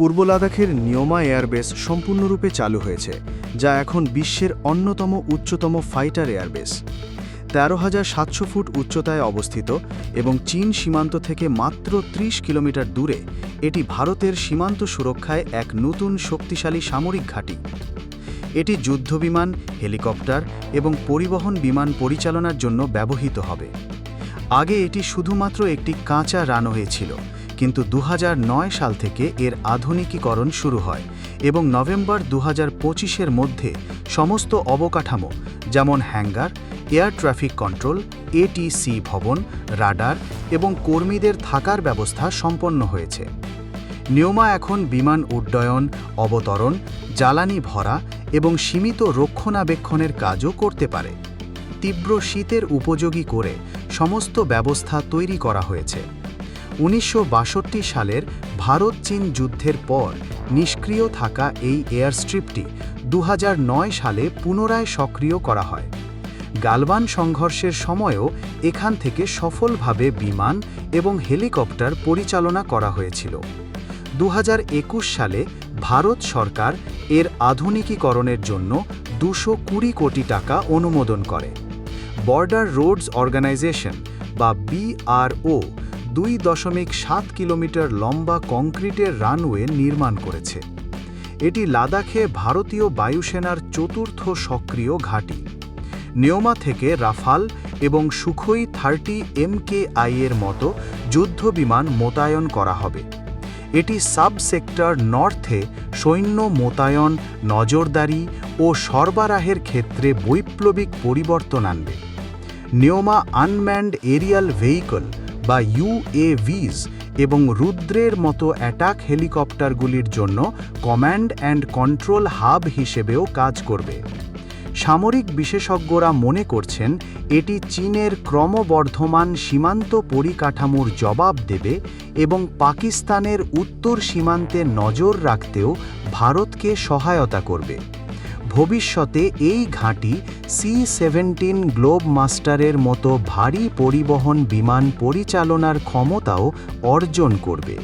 পূর্ব লাদাখের নিয়মা এয়ারবেস সম্পূর্ণরূপে চালু হয়েছে, যা এখন বিশ্বের অন্যতম উচ্চতম ফাইটার এয়ারবেস। তেরো হাজার সাতশো ফুট উচ্চতায় অবস্থিত এবং চীন সীমান্ত থেকে মাত্র ৩০ কিলোমিটার দূরে, এটি ভারতের সীমান্ত সুরক্ষায় এক নতুন শক্তিশালী সামরিক ঘাঁটি। এটি যুদ্ধবিমান, হেলিকপ্টার এবং পরিবহন বিমান পরিচালনার জন্য ব্যবহৃত হবে। আগে এটি শুধুমাত্র একটি কাঁচা রানওয়ে ছিল কিন্তু দু হাজার নয় সাল থেকে এর আধুনিকীকরণ শুরু হয় এবং নভেম্বর দু হাজার মধ্যে সমস্ত অবকাঠামো যেমন hangar, air traffic control ATC ভবন, রাডার এবং কর্মীদের থাকার ব্যবস্থা সম্পন্ন হয়েছে। নিয়মা এখন বিমান উড্ডয়ন, অবতরণ, জ্বালানি ভরা এবং সীমিত রক্ষণাবেক্ষণের কাজও করতে পারে। তীব্র শীতের উপযোগী করে সমস্ত ব্যবস্থা তৈরি করা হয়েছে। উনিশশো বাষট্টি সালের ভারত চীন যুদ্ধের পর নিষ্ক্রিয় থাকা এই এয়ারস্ট্রিপটি দু হাজার নয় সালে পুনরায় সক্রিয় করা হয়। গালবান সংঘর্ষের সময়ও এখান থেকে সফলভাবে বিমান এবং হেলিকপ্টার পরিচালনা করা হয়েছিল। দু হাজার একুশ সালে ভারত সরকার এর আধুনিকীকরণের জন্য দুশো কুড়ি কোটি টাকা অনুমোদন করে। বর্ডার রোডস অর্গানাইজেশন বা বিআরও দুই দশমিক সাত কিলোমিটার লম্বা কংক্রিটের রানওয়ে নির্মাণ করেছে। এটি লাদাখে ভারতীয় বায়ুসেনার চতুর্থ সক্রিয় ঘাঁটি। নিয়মা থেকে রাফাল এবং সুখোই থার্টি এমকেআই এর মতো যুদ্ধবিমান মোতায়েন করা হবে। এটি সাব সেক্টর নর্থে সৈন্য মোতায়েন, নজরদারি ও সরবরাহের ক্ষেত্রে বৈপ্লবিক পরিবর্তন আনবে। নিয়মা আনম্যান্ড এরিয়াল ভেহিকল বা ইউএভিজ এবং রুদ্রের মতো অ্যাটাক হেলিকপ্টারগুলির জন্য কমান্ড অ্যান্ড কন্ট্রোল হাব হিসেবেও কাজ করবে। সামরিক বিশেষজ্ঞরা মনে করছেন, এটি চীনের ক্রমবর্ধমান সীমান্ত পরিকাঠামোর জবাব দেবে এবং পাকিস্তানের উত্তর সীমান্তে নজর রাখতেও ভারতকে সহায়তা করবে। ভবিষ্যতে এই ঘাঁটি সি সেভেন্টিন গ্লোব মাস্টারের মতো ভারী পরিবহন বিমান পরিচালনার ক্ষমতাও অর্জন করবে।